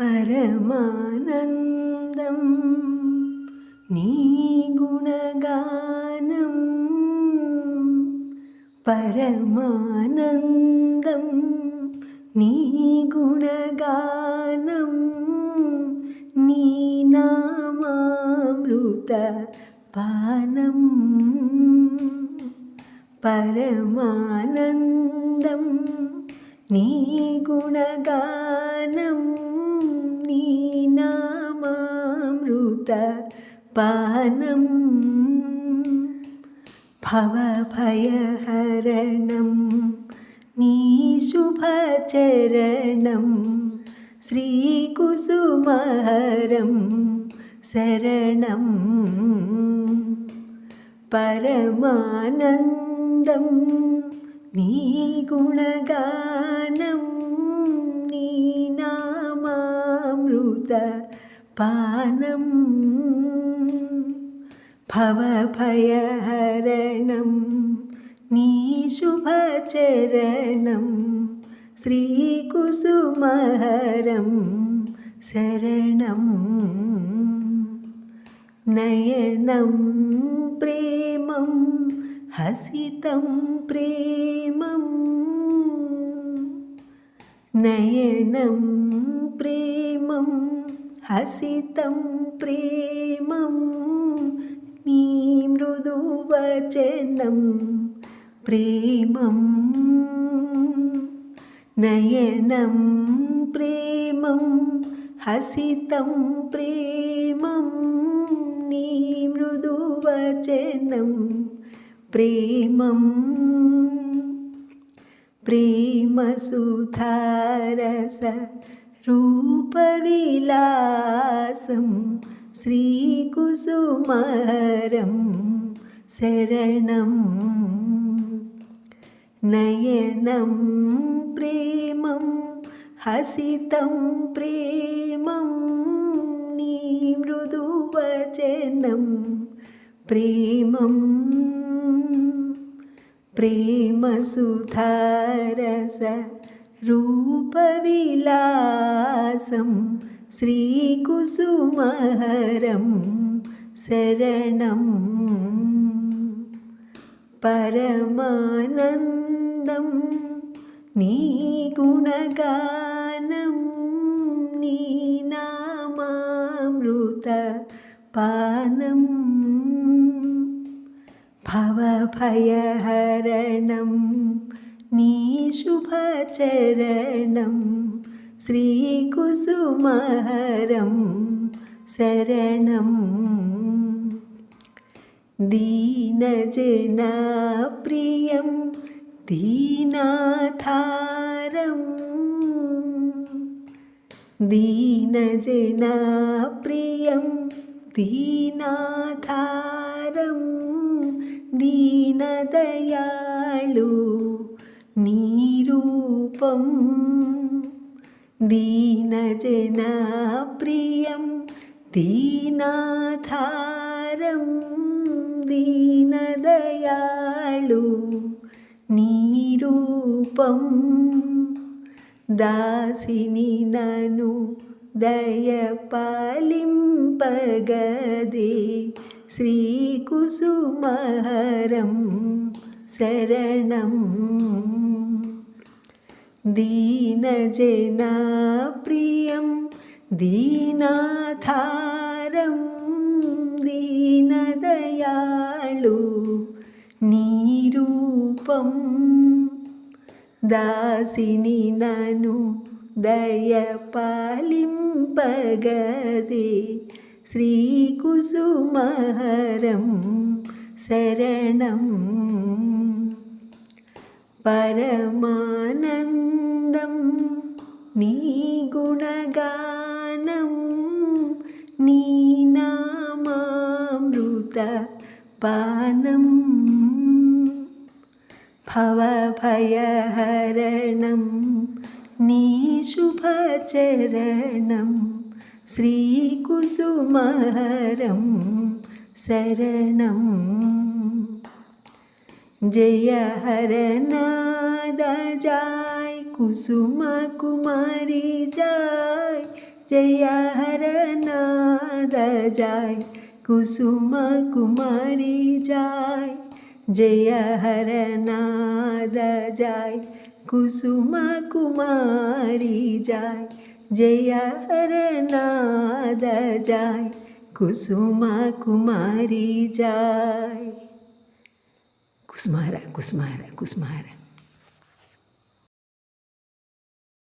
പരമാനന്ദം. നീ ഗുണഗാനം. പരമാനന്ദം. നീ ഗുണഗാനം. നീ നാമാമൃത പാനം. പരമാനന്ദം. നീ ഗുണഗാനം. പാനം. ഭവഭയഹരണം. നീ ശുഭചരണം. ശ്രീകുസുമഹരം. ശരണം. പരമാനന്ദം. നീ ഗുണഗാനം. നീ നാമാമൃത पानं भवभयहरणं नीशुभचरणं श्रीकुसुमहरं शरणं नयनं प्रेमं हसितं प्रेमम्। नयनं प्रेमम्। నయనం ప్రేమం హసితం ప్రేమం నీ మృదువచనం ప్రేమం నయనం ప్రేమం హసితం ప్రేమం నీ మృదువచనం ప్రేమం ప్రేమసుధారస రూపవిలాసం శ్రీకుసుమహరం శరణం. నయనం ప్రేమం హసితం ప్రేమం నీ మృదువచనం ప్రేమం. रूपविलासं श्रीकुसुमहरं शरणं परमानन्दं नीगुणगानं नीनामामृतपानं भवभयहरणम् నీ శుభచరణం శ్రీకుసుమహరం శరణం दीनजनाप्रियं दीनाधारम् दीनजनाप्रियं दीनाधारं दीनदयाळु त्वं दीनजनाप्रियं दीनाधारं दीनदयालु नीरूपं दासिनि ननु दयपालिम्पगदे श्रीकुसुमहरं शरणम् శరణం దీనజనాప్రియం దీనాధారం దీనదయాళు నీరూపం దాసిని నను దయపాలింపగదే శ్రీకుసుమహరం പരമാനന്ദം നീ ഗുണഗാനം നീ നാമാമൃത പാനം. ഭവഭയഹരണം നീ ശുഭചരണം ശ്രീകുസുമഹരം ശരണം. जय हर जाय कुसुमा कुमारी जाय जय हर जाय कुसुमा कुमारी जाय जय हर जाय कुसुमा कुमारी जाय जय हर जाय कुसुमा कुमारी जाय Kusmaire, Kusmaire, Kusmaire.